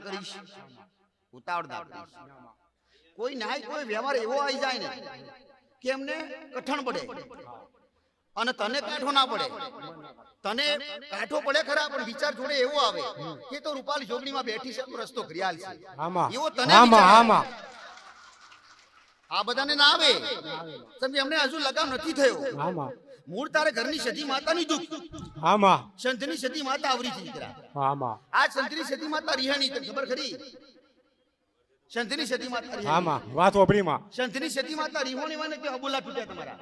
ના કરીશ. ઉતાવળ ના કરીશ. કોઈ નાય કોઈ વ્યવહાર એવો આવી જાય ને કે એમને કઠણ પડે. અને તને કાઠો ના પડે. તને કાઠો પડે ખરા પણ વિચાર જોડે એવો આવે કે તો રૂપાલી જોગણીમાં બેઠી છે રસ્તો ઘડિયાળ છે. એવો તને આ બધાને ના આવે. સમજી અમને હજુ લગાવ નથી થયો. મૂળ તારે ઘરની સતી માતાની દુઃખ. આમાં. સંતની સતી માતા આવરી છે દીકરા. આમાં. આ સંતની સતી માતા રિહાણી તને ખબર ખરી? સંતની સતી માતા આમાં. વાત ઓબડીમાં સંતની સતી માતા રિહોણી વાને કે અબુલા તૂટ્યા તમારા.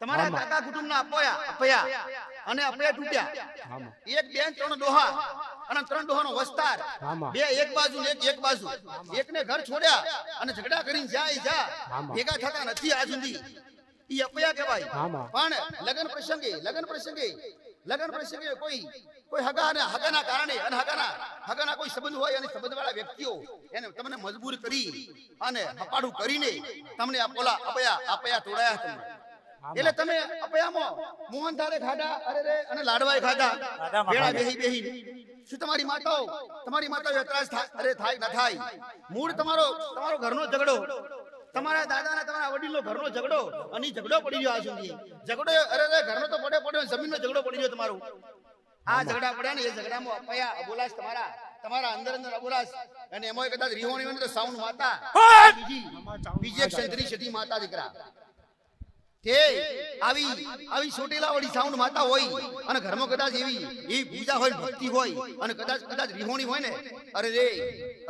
તમારા. કાકા કુટુંબના અપયા અપયા અને અપયા તૂટ્યા. એક બે ત્રણ ડોહા અને ત્રણ ડોહાનો વસ્તાર. બે એક બાજુ ને એક એક બાજુ. એકને ઘર છોડ્યા અને ઝઘડા કરીને જાય જા. ભેગા થતા નથી આજ સુધી. ઈ અપયા કહેવાય. પણ લગન પ્રસંગે લગન પ્રસંગે લગન પ્રસંગે કોઈ કોઈ હગાના હગાના કારણે અને હગાના હગાના કોઈ સંબંધ હોય અને સંબંધવાળા વ્યક્તિઓ એને તમને મજબૂર કરી અને હપાડું કરીને તમને આ પોલા અપયા અપયા તોડાયા તમને એટલે તમે અપયામાં મોહન થાળે ખાધા અરે રે અને લાડવાય ખાધા ભેળા બેહી બેહી. શું તમારી માતાઓ તમારી માતાઓ એતરાજ થાય અરે થાય ના થાય. મૂળ તમારો તમારો ઘરનો ઝઘડો. તમારા દાદાના તમારા વડીલનો ઘરનો ઝઘડો અને ઝઘડો પડી ગયો આ સુધી. ઝઘડો અરે અરે ઘરનો તો પડે પડ્યો જમીનનો ઝઘડો પડી ગયો તમારો. આ ઝઘડા પડ્યા ને એ ઝઘડામાં અપાયા અબોલાશ તમારા. તમારા અંદર અંદર અબોલાશ અને એમાં કદાચ રીહોણી હોય તો સાઉન્ડ માતા. બીજી બીજી એક સંતરી સતી માતા દીકરા. તે આવી આવી ચોટીલા વાળી સાઉન્ડ માતા હોય અને ઘરમાં કદાચ એવી એવી પૂજા હોય ભક્તિ હોય અને કદાચ કદાચ રિહોણી હોય ને. અરે રે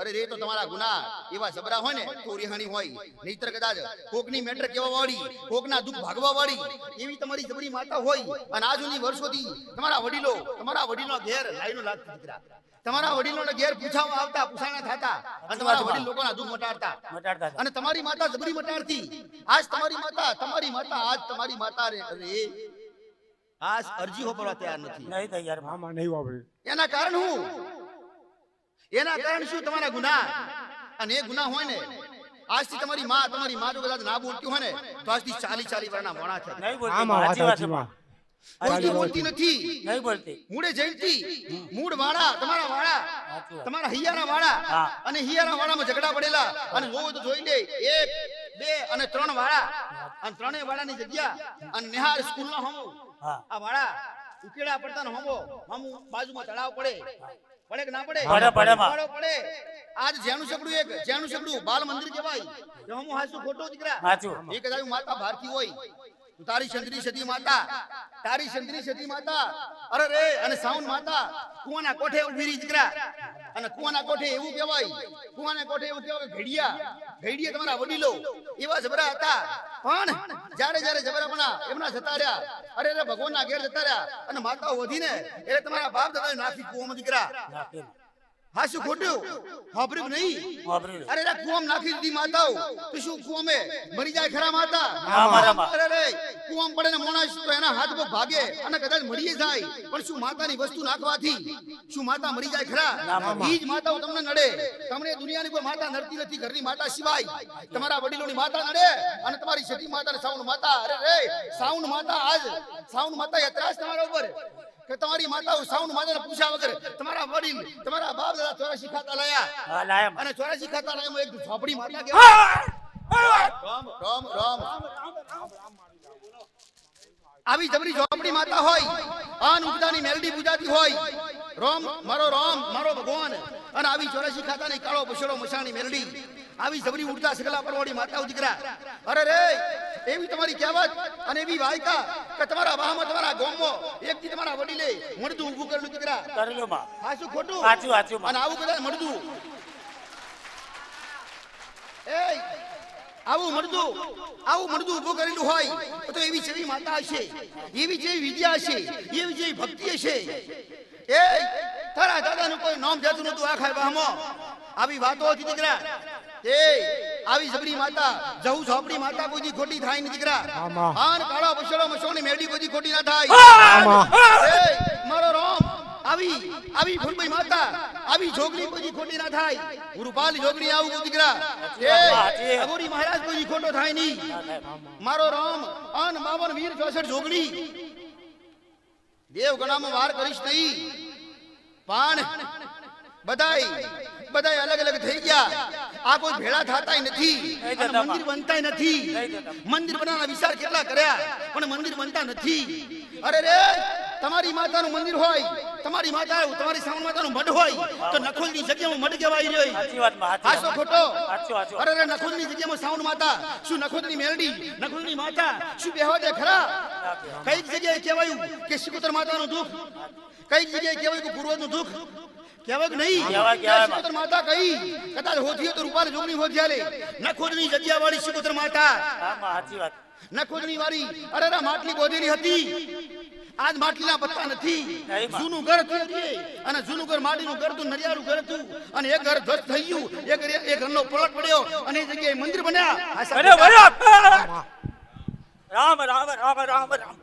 અરે રે તો તમારા ગુના એવા જબરા હોય ને તો રિહાણી હોય. નહીતર કદાચ કોકની મેટર કેવા વાળી કોકના દુઃખ ભાગવા વાળી એવી તમારી જબરી માતા હોય. અને આજુની વર્ષોથી તમારા વડીલો તમારા વડીલો ઘેર લાઈનો લાગતી દીકરા. તમારા વડીલોને ઘેર પૂછાવા આવતા પૂછાણા થતા અને તમારા વડીલ લોકોના દુઃખ મટાડતા. મટાડતા અને તમારી માતા જબરી મટાડતી. આજ તમારી માતા તમારી માતા આજ તમારી માતા રે અરે આજ અરજી હોપરવા તૈયાર નથી. નહીં તૈયાર મામા નહીં વાપરી. એના કારણ હું? એના કારણ શું? તમારા ગુના અને એ ગુના હોય ને આજથી તમારી માં તમારી માં જો કદાચ ના બોલતી હોય ને તો આજથી ચાલી ચાલી વર્ષના મોણા છે નહીં બોલતી બોલતી નથી. નહીં બોલતી. મૂળે જયંતી મૂળ વાળા તમારા વાળા તમારા હૈયાના વાળા અને હિયાના વાળામાં ઝઘડા પડેલા. અને જોવું તો જોઈ લે એક બે અને ત્રણ વાળા. અને ત્રણેય વાળાની જગ્યા અને નિહાર સ્કૂલ નો હું. આ વાળા ઉકેડા પડતા ને હમો. હમ બાજુમાં તળાવ પડે. પડે કે ના પડે? પડે, પડે પડે, પડે. આજ જેનું સગડું એક જેનું સગડું બાલ મંદિર કહેવાય. કે હમ હાસુ ખોટો દીકરા. સાચું. એ કદાચ માતા ભારતી હોય. તો તારી ચંદ્રી સતી માતા. તારી ચંદ્રી સતી માતા. અરે રે અને સાઉન્ડ માતા. કુવાના કોઠે ઊભી રી દીકરા? અને કુવાના કોઠે એવું કહેવાય, કુવાના કોઠે એવું કહેવાય, ભેડિયા ઘડિયા તમારા વડીલો, એવા જબરા હતા પણ જ્યારે જ્યારે જબરાપણા એમના જતા રહ્યા, અરે ભગવાન ભગવાનના ઘેર જતા રહ્યા અને માતાઓ વધીને, એટલે તમારા બાપ દાદા નાખી કુવામાં દીકરા. હા શું ખોટ્યું વાપર્યું નહીં? વાપરી અરે રે કુવામ નાખી દીધી માતાઓ. તો શું કુવામે? મરી જાય ખરા માતા? હા. અરે રે કુવામ પડે ને માણસ તો એના હાથ પર ભાગે અને કદાચ મરી જાય. પણ શું માતાની વસ્તુ નાખવાથી? શું માતા મરી જાય ખરા? ઈ જ માતાઓ તમને નડે. તમને દુનિયાની કોઈ માતા નડતી નથી ઘરની માતા સિવાય. તમારા વડીલોની માતા નડે અને તમારી સતી માતા ને સાઉન્ડ માતા. અરે રે સાઉન્ડ માતા આજ. સાઉન્ડ માતા યત્રાસ તમારા ઉપર. કે તમારી માતાઓ સાઉન્ડ માતાને પૂછ્યા વગર તમારા વડીલ તમારા બાપ દાદા ચોરાશી ખાતા લાયા લાયા અને ચોરાશી ખાતા લાયા એક ઝોપડી માતા કહેવાય રામ રામ રામ. આવી જબરી ઝોપડી માતા હોય આન ઉગતાની મેલડી પૂજાતી હોય. રોમ મારો રોમ મારો ભગવાન. અને આવી ચોરાશી ખાતાની કાળો બસડો મશાની મેલડી. આવી જબરી ઉડતા સગલા પરવાડી માતાઓ દીકરા. અરે રે એવી તમારી કહેવત અને એવી વાયકા કે તમારા વાહમાં તમારા ગોમો એક થી તમારા વડીલે મળતું ઊભું કરેલું દીકરા. કરેલું માં. હાચું ખોટું? સાચું, સાચું અને આવું કદાચ મળતું એ આવું મળતું આવું મળતું ઊભું કરેલું હોય તો એવી જેવી માતા હશે એવી જેવી વિદ્યા હશે એવી જેવી ભક્તિ હશે. એ તારા દાદાનું કોઈ નામ જતું નતું આખા વાહમાં આવી વાતો હતી દીકરા. એ આવી જબરી માતા જવું ઝોપડી માતા કોઈ ખોટી થાય ને દીકરા? આમાં. આન કાળો બસડો મસોની મેડી કોઈ ખોટી ના થાય? આમાં. એ, મારો રોમ આવી આવી ફૂલભાઈ માતા આવી જોગણી કોઈ ખોટી ના થાય? ગુરુપાલી જોગણી આવું કોઈ દીકરા. એ અગોરી મહારાજ કોઈ ખોટો થાય નહીં? મારો રામ અન બાવન વીર ચોસઠ જોગણી દેવ ગણામાં વાર કરીશ નહીં. પણ બધાય બધાય અલગ અલગ થઈ ગયા. આ કોઈ ભેળા થતાય નથી. થતા મંદિર બનતાય નથી. મંદિર બનાવવાના વિચાર કેટલા કર્યા પણ મંદિર બનતા નથી. અરે રે તમારી માતાનું મંદિર હોય તમારી માતા તમારી સામા માતાનું મઢ હોય તો નખોલની જગ્યામાં મઢ કહેવાય રહ્યો હાચો ખોટો અરે. અરે રે નખોદની જગ્યામાં સાઉન્ડ માતા શું નખોદની મેલડી નખોદની માતા શું બેહવા દે ખરા? કંઈક જગ્યાએ કહેવાયું કે શિકુતર માતાનું દુઃખ કંઈક જગ્યાએ કહેવાયું કે પૂર્વજનું દુઃખ. કહેવાય કે નહીં શિકોતર માતા કઈ કદાચ હોતી તો રૂપાલ જોગની હોત જ્યારે. નખોદની જગ્યા વાળી શિકોતર માતા. સાચી વાત. નખોદની વાળી અરે રા માટલી બોધેલી હતી. આજ માટલીના પત્તા નથી. જૂનું ઘર હતું છે. અને જૂનું ઘર માટીનું ઘર હતું નરિયાળું ઘર હતું. અને એક ઘર ધ્વસ્ત થઈ ગયું. એક ઘર- એક ઘરનો પલટ પડ્યો. અને એ જગ્યાએ મંદિર બન્યા. રામ રામ રામ રામ રામ.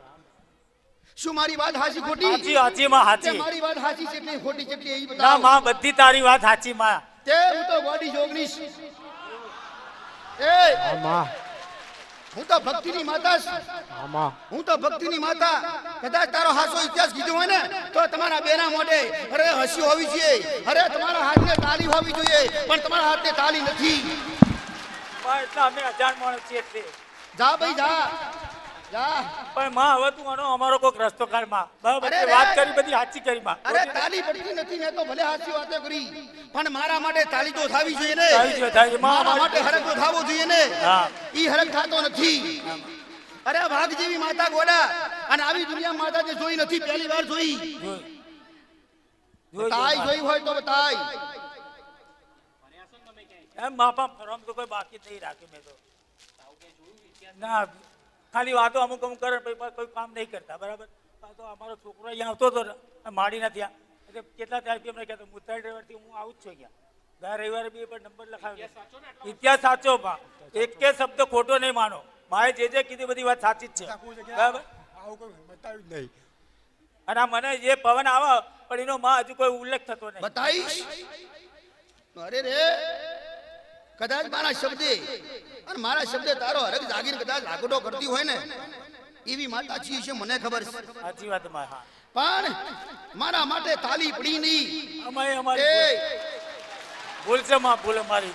શું મારી વાત હાચી ખોટી? સાચી સાચી માં તે મારી વાત હાચી છે કે ખોટી છે કે એ ના માં બધી તારી વાત સાચી માં. તે હું તો ગોડી જોગણીશ એ આમાં હું તો ભક્તિની માતા છું. હું તો ભક્તિની માતા. કદાચ તારો હાસો ઇતિહાસ કીધો હોય ને તો તમારા બેના મોઢે અરે હસી હોવી જોઈએ. અરે તમારા હાથને તાલી હોવી જોઈએ પણ તમારા હાથને તાલી નથી. જા ભાઈ જા. પણ માં હવે તું આનો અમારો કોઈક રસ્તો કાઢમાં. બરાબર વાત કરી બધી સાચી કરી માં. અરે તાલી પડતી નથી મેં તો ભલે હાચી વાતો કરી. પણ મારા માટે તાલી તો થાવી જોઈએ ને. થાવી જોઈએ, થાવી. મારા માટે હરખ તો થાવો જોઈએ ને. હા. ઈ હરખ થાતો નથી. અરે વાઘ જેવી માતા ગોડા. અને આવી દુનિયા માતા જે જોઈ નથી પહેલી વાર જોઈ. તાઈ જોઈ જોઈ હોય તો બતાય એમ માપા ફરમ તો કોઈ બાકી નહીં રાખ્યું મેં તો. ના ખાલી વાતો અમુક અમુક કરે કોઈ કામ નહીં કરતા બરાબર? તો અમારો છોકરો અહીંયા આવતો હતો ને, આ માડી નથી આ એટલે કેટલા ત્યારથી અમને કહેતો મુત્તાઈ ડ્રાઈવરથી હું આવું જ છું અહીંયા. ગયા રવિવારે બી પણ નંબર લખાવ્યો ઇતિહાસ સાચો માં. એક કે શબ્દ ખોટો નહીં માનો. મારે જે જે કીધી બધી વાત સાચી જ છે. બરાબર? આવું કોઈ બતાવ્યું જ નહીં. અને આ મને જે પવન આવે પણ એનો માં હજુ કોઈ ઉલ્લેખ થતો નહીં. બતાવીશ અરે રે! કદાચ મારા શબ્દે અને મારા શબ્દે તારો હરક જાગીર કદાચ લાગડો કરતી હોય ને એવી માતાજી છે મને ખબર છે. સાચી વાતમાં પણ મારા માટે તાલી પડી નહીં. અમારે અમારી ભૂલ. છે માં ભૂલ અમારી.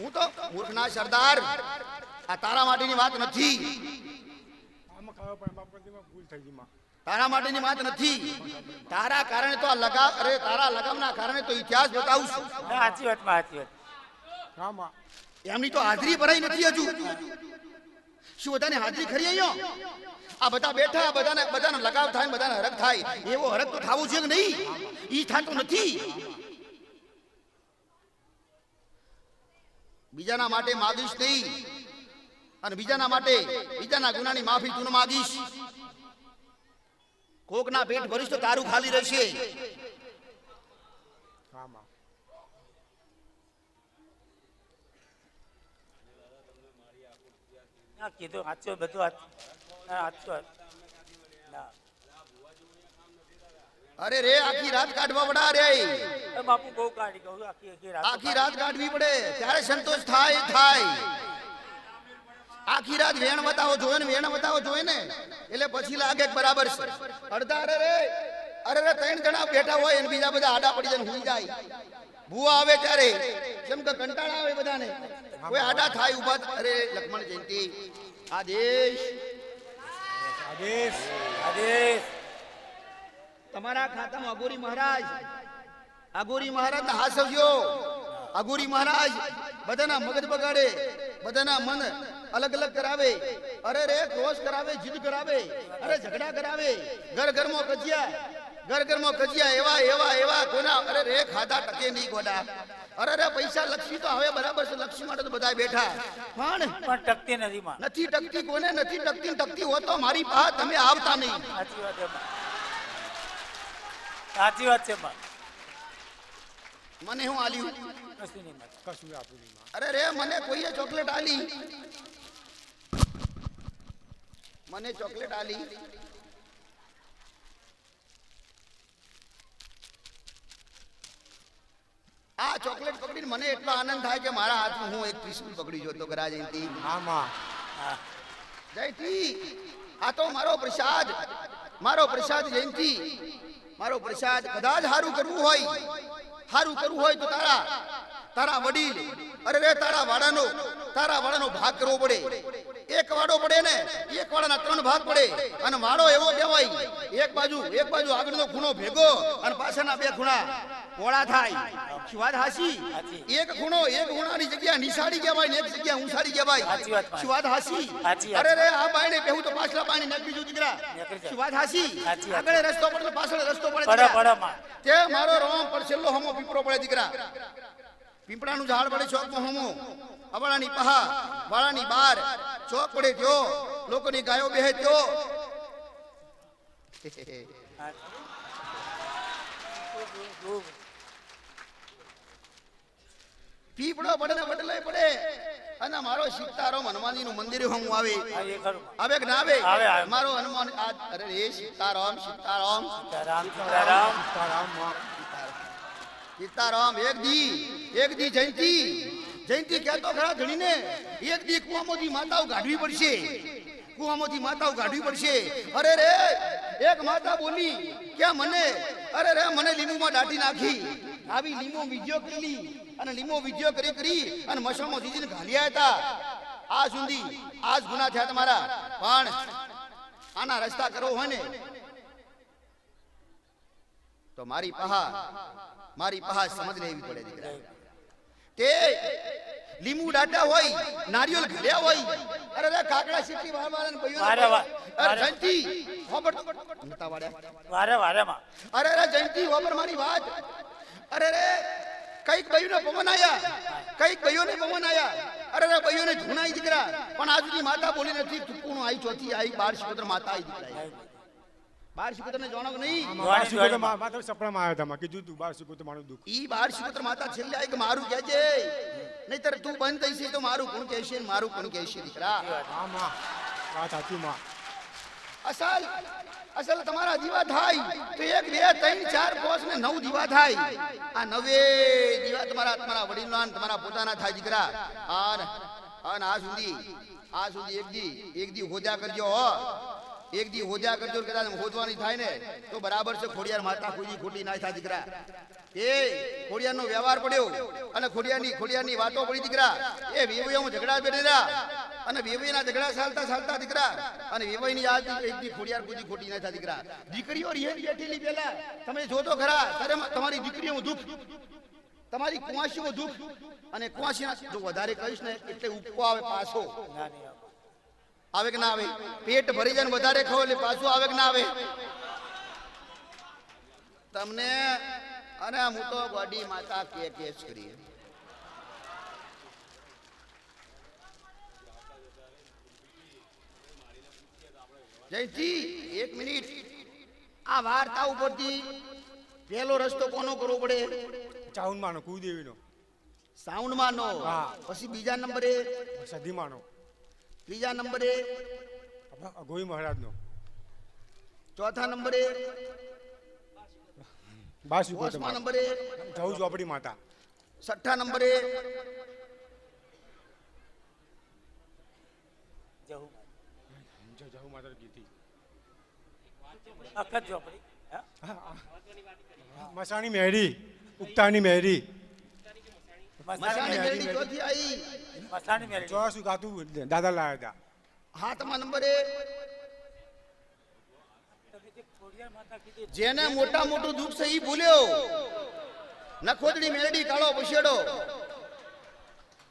હું તો મૂર્ખના સરદાર. આ તારા માટેની વાત નથી. આમાં ખાવા પણ એમાં ભૂલ થઈ ગઈ માં. તારા માટેની વાત નથી. તારા કારણે તો આ લગાવ અરે તારા લગાવના કારણે તો ઇતિહાસ બતાવું છું. સાચી વાત સાચી વાત. આમાં એમની તો હાજરી ભરાઈ નથી હજુ. શું બધાને હાજરી ખરી અહીંયા? આ બધા બેઠા આ બધાને બધાને લગાવ થાય બધાને હરખ થાય. એવો હરખ તો થવું છે કે નહીં? ઈ થતું નથી. બીજાના માટે માગીશ નહીં. અને બીજાના માટે બીજાના ગુનાની માફી તું માગીશ. કોકના પેટ ભરીશ તો તારું ખાલી રહેશે. કીધું સાચું બધું સાચું. અરે રે આખી રાત કાઢવા પડા રે. એ બાપુ બહુ કાઢી આખી આખી રાત આખી રાત કાઢવી પડે. ત્યારે સંતોષ થાય થાય. આખી રાત વેણ બતાવો જોઈએ ને વેણ બતાવો જોવે ને. એટલે પછી લાગે બરાબર છે. અડધા અરે રે અરે રે ત્રણ જણા બેઠા હોય અને બીજા બધા આડા પડી જાય ને હુઈ જાય. ભૂવા આવે ત્યારે. જેમ કે કંટાળા આવે બધાને. કોઈ આડા થાય ઊભા અરે લક્ષ્મણ જયંતિ. આદેશ. આદેશ આદેશ. તમારા ખાતામાં અગોરી મહારાજ. અગોરી મહારાજ હાસવજો. અગોરી મહારાજ બધાના મગજ બગાડે. બધાના મન અલગ અલગ કરાવે. અરે રે ક્રોસ કરાવે જીદ કરાવે. અરે ઝઘડા કરાવે. ઘર ઘરમાં કજિયા. ઘર ઘરમાં કજિયા. એવા એવા એવા કોના? અરે રે ખાધા ટકે નહીં ગોડા. અરે રે પૈસા લક્ષ્મી તો હવે બરાબર છે. લક્ષ્મી માટે તો બધા બેઠા. પણ પણ ટકતી નથી માં. નથી ટકતી કોને? નથી ટકતી ટકતી હોય તો મારી પા તમે આવતા નહીં. સાચી વાત છે માં. સાચી વાત છે માં. મને હું આલ્યું? કશું નહીં માં. કશું આપ્યું નહીં માં. અરે રે મને કોઈએ ચોકલેટ આલી? મને ચોકલેટ આલી. આ ચોકલેટ પકડીને મને એટલો આનંદ થાય કે મારા હાથમાં હું એક ત્રિશુલ પકડી જોતો કરા જયંતિ. આમાં. જયંતિ આ તો મારો પ્રસાદ મારો પ્રસાદ જયંતિ. મારો પ્રસાદ કદાચ હારું કરવું હોય સારું કરવું હોય તો તારા તારા વડીલ અરે રે તારા વાડાનો તારા વાડાનો ભાગ કરવો પડે. એક વાડો પડે ને એક વાડાના ત્રણ ભાગ પડે. અને વાડો એવો કહેવાય એક બાજુ એક બાજુ આગળનો ખૂણો ભેગો અને પાછળના બે ખૂણા. પોળા થાય. વાત હાસી? એક ખૂણો એક ખૂણાની જગ્યા નિશાળી કહેવાય ને એક જગ્યા ઉછાળી કહેવાય. શું વાત હાસી? અરે રે આ બાયણે બેહું તો પાછલા પાણી નાખી દીધું દીકરા. શું વાત હાસી? આગળ રસ્તો પડે તો પાછળ રસ્તો પડે પડે પડે તે મારો રોમ પર છેલ્લો હમો પીપળો પડે દીકરા. પીપળાનું ઝાડ પડે ચોકમાં હમો. અવાળાની પહા વાળાની બાર ચોક પડે ત્યો લોકોની ગાયો બેહે ત્યો પીપળો પડે ને બદલે પડે. અને મારો સિતારો હનુમાનજી નું મંદિર હું આવે આવે કે ના આવે. મારો હનુમાન આ અરે રે સીતારામ સીતારામ. સીતારામ સીતારામ. સીતારામ એક દી. એક દી જયંતિ જયંતિ કહેતો ખરા ધણીને, એક દી કુવામાંથી માતાઓ કાઢવી પડશે. કુવામાંથી માતાઓ કાઢવી પડશે. અરે રે, એક માતા બોલી કે મને? અરે રે, મને લીંબુમાં દાટી નાખી. આવી લીંબુ વિજ્યો કરી અને લીંબુ વિજ્યો કરી કરી, અને મસામાં જીજીને ઘાલ્યા હતા. આ સુધી આજ ગુના થયા તમારા. પણ આના રસ્તા કરો હોય ને, તો મારી પહા મારી પહા સમજ લેવી પડે દીકરા. તે લીંબુ ડાટા હોય નારિયેળ ઘડ્યા હોય અરે રે કાકડા સીટી વાર વાર ને ભઈઓ વારે. વાર. જયંતી હોબર નતા વાડ્યા વારે વારે માં અરે રે જંતી હોબર મારી વાત. અરે રે કંઈક ભાઈઓને પવન આયા. કંઈક ભાઈઓને પવન આયા. અરે રે ભાઈઓને ધૂણાઈ દીકરા. પણ આજ સુધી માતા બોલી નથી. તુકુણું આઈ ચોથી? આઈ બાર શિકોત્ર માતા આઈ દીકરા. બાર શિકોત્રને જાણો કે નહીં? બાર શીખો માતા સપનામાં આવ્યા હતા માં કીધું તું બાર શીખો મારું દુઃખ. ઈ બાર શિકોત્ર માતા છેલ્લે આઈ કે મારું કહેજે. નહીતર તું બંધ તો મારું કોણ કહેશે ને મારું કોણ કહેશે દીકરા? હા માં. વાત સાચી માં. અસલ અસલ તમારા દીવા થાય. તો એક બે ત્રણ ચાર પાંચ ને નવ દીવા થાય. આ નવે દીવા તમારા તમારા વડીલો તમારા પોતાના થાય દીકરા. આન આન આ સુધી. આ સુધી એક દી એક દી હોજા કરજો હો. એક દી હોજા કરજો કદાચ હોજવાની થાય ને, તો બરાબર છે ખોડિયાર માતા કોઈ ખોટી ના થાય દીકરા. એ ખોડિયારનો વ્યવહાર પડ્યો અને ખોડિયારની ખોડિયારની વાતો પડી દીકરા. એ વેવૈયામાં ઝઘડા બેઠેલા અને વેવૈયાના ઝઘડા ચાલતા ચાલતા દીકરા. અને વેવૈની આજ એક દી ખોડિયાર કોઈ ખોટી ના થાય દીકરા. દીકરીઓ રીહેન બેઠેલી પેલા તમે જોતો ખરા. ત્યારે તમારી દીકરીઓ દુઃખ. તમારી કુવાસીઓ દુઃખ. અને કુંવાસીના જો વધારે કહીશ ને, એટલે ઉપકો આવે પાછો. ના આવે. કે ના આવે? પેટ ભરી જાય ને વધારે ખાવ એટલે પાછું આવે કે ના આવે? તમને અને હું તો ગોડી માતા કે કે જ કરીએ. જયંતી એક મિનિટ. આ વાર્તા ઉપરથી પહેલો રસ્તો કોનો કરવો પડે? સાઉન્ડ માનો કુદેવીનો સાઉન્ડમાં નો હા. પછી બીજા નંબરે? સધી માનો ત્રીજા નંબરે અઘોઈ મહારાજનો. ચોથા નંબરે બાર શીખો તો પાંચમા માં નંબરે જવું ચોપડી માતા. છઠ્ઠા નંબરે માતા અખત ચોપડી મસાણી મહેરી ઉગતાની મહેરી મસાણી મહેરી ચોથી આવી ગાતું દાદા લાવ્યા હતા. હાથમા નંબરે તમે જે ખોડિયાર માતા કીધી જેને મોટા મોટું દુઃખ છે ઈ ભૂલ્યો. નખોદડી મેળડી કાળો પછેડો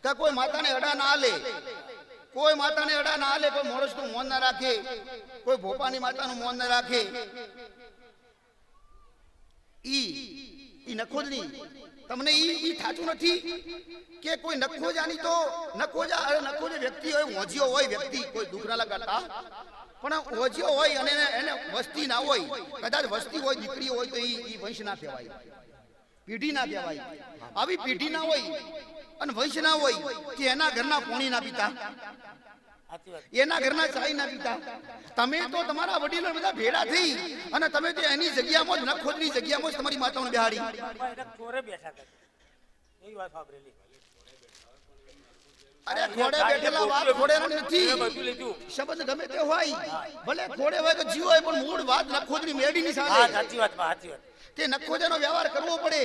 કે કોઈ માતાને અડા ના લે કોઈ માતાને અડા ના લે કોઈ મોરસનું મોન ના રાખે. કોઈ ભોપાની માતાનું મોન ના રાખે. ઈ ઈ નખોદડી તમને ઈ ઈ થાતું નથી કે કોઈ નખોજાની તો નખોજા અરે નખોજો વ્યક્તિ હોય મોજીઓ હોય વ્યક્તિ, કોઈ દુઃખ ના પણ ઓજીઓ હોય અને એને વસ્તી ના હોય, કદાચ વસ્તી હોય, દીકરી હોય તો ઈ ઈ વંશ ના કહેવાય. પેઢી ના કહેવાય. આવી પેઢી ના હોય અને વંશ ના હોય કે એના ઘરના પોણી ના પીતા. એના ઘરના ચાઈ ના પીતા. તમે તો તમારા વડીલો બધા ભેડા થઈ અને તમે તો એની જગ્યામાં જ નખોદની જગ્યામાં જ તમારી માતાઓને બેહાડી. ચોરે બેઠા હતા. વાત સાંભળેલી અરે અહીંયા બેઠેલા વાત ગોતીએ નથી. શબ્દ ગમે તે હોય ભલે ઘોડે હોય જીવ હોય પણ મૂળ વાત નખોદની હા સામે સાચી વાત સાચી વાત. તે નખોજાનો વ્યવહાર કરવો પડે.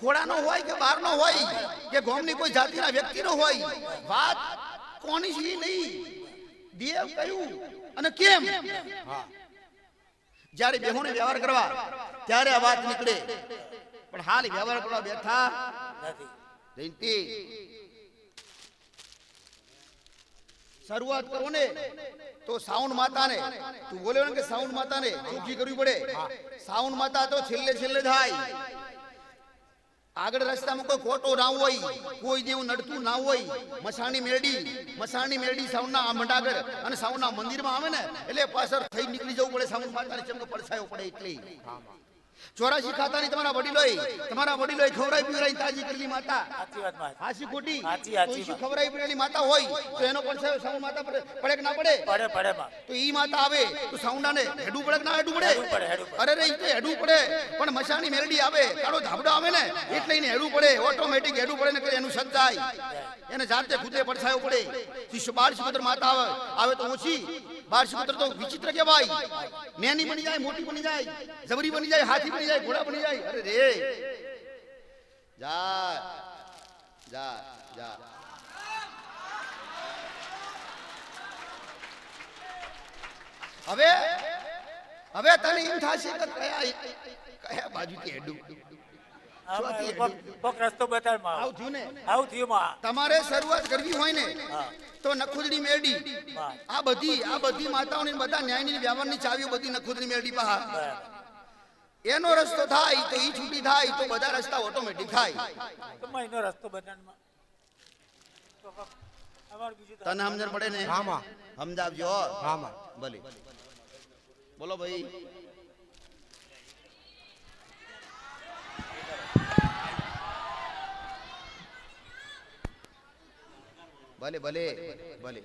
ખોડાનો હોય કે બહારનો હોય કે ગામની કોઈ જાતિના વ્યક્તિનો હોય વાત કોની છે નહીં? દેવ કયું? અને કેમ? જ્યારે બેહોને વ્યવહાર કરવા, ત્યારે આ વાત નીકળે. પણ હાલ વ્યવહાર કરવા બેઠા નથી. શરૂઆત કરો ને તો સાઉન્ડ માતાને. તું બોલ્યો ને કે સાઉન્ડ માતાને? ચોખ્ખી કરવી પડે. સાઉન્ડ માતા તો છેલ્લે છેલ્લે થાય આગળ રસ્તામાં કોઈ ખોટો ના હોય, કોઈ દેવું નડતું ના હોય, મસાણી મેરડી મસાણી મેરડી સાઉન્ડના મંડાગર અને સાવના મંદિરમાં આવે ને, એટલે પાછળ થઈ નીકળી જવું પડે સાઉન્ડ માતાને ચમકે પડછાયો પડે એટલે. ચોરાશી ખાતાની તમારા વડીલોએ તમારા વડીલોએ ખવડાવી પીવડાવી તાજી કરેલી માતા. સાચી વાતમાં હાસી ખોટી. ખવડાવી પીવડાવેલી માતા હોય તો એનો પણ સાઉન્ડ માતા પડે કે ના પડે? પડે પડે માં તો ઈ માતા આવે તો સાઉન્ડાને હેડું પડે? કે ના હેડું પડે. અરે રે તો હેડું પડે. પણ મશાની મેરડી આવે તારો ધાબડો આવે ને એટલે એને હેડું પડે ઓટોમેટિક હેડું પડે ને કરે એનું સજાય એને જાતે ખુદે પડછાયો પડે. શિષ્ય બાળ માતા આવે આવે તો ઓછી. બાળ શિપુત્ર તો વિચિત્ર કહેવાય. નેની બની જાય, મોટી બની જાય, જબરી બની જાય, હાથી બની જાય, ઘોડા બની જાય. હવે હવે તને એમ થશે કે કયા કયા બાજુથી હેડું? કોક- કોક રસ્તો બતાડમાં આવું થયું ને? આવું થયું માં. તમારે શરૂઆત કરવી હોય ને તો નખુદડી મેરડી. આ બધી આ બધી માતાઓની બધા ન્યાયની વ્યવહારની ચાવીઓ બધી નખુદડી મેરડી પા એનો રસ્તો થાય તો ઈ છૂટી થાય તો બધા રસ્તા ઓટોમેટિક થાય. તો એનો રસ્તો બતાડમાં તો કોક અમારું બીજું તો- તને સમજણ પડે ને? સમજાવજો. હા ભલે. બોલો ભાઈ. ભલે ભલે ભલે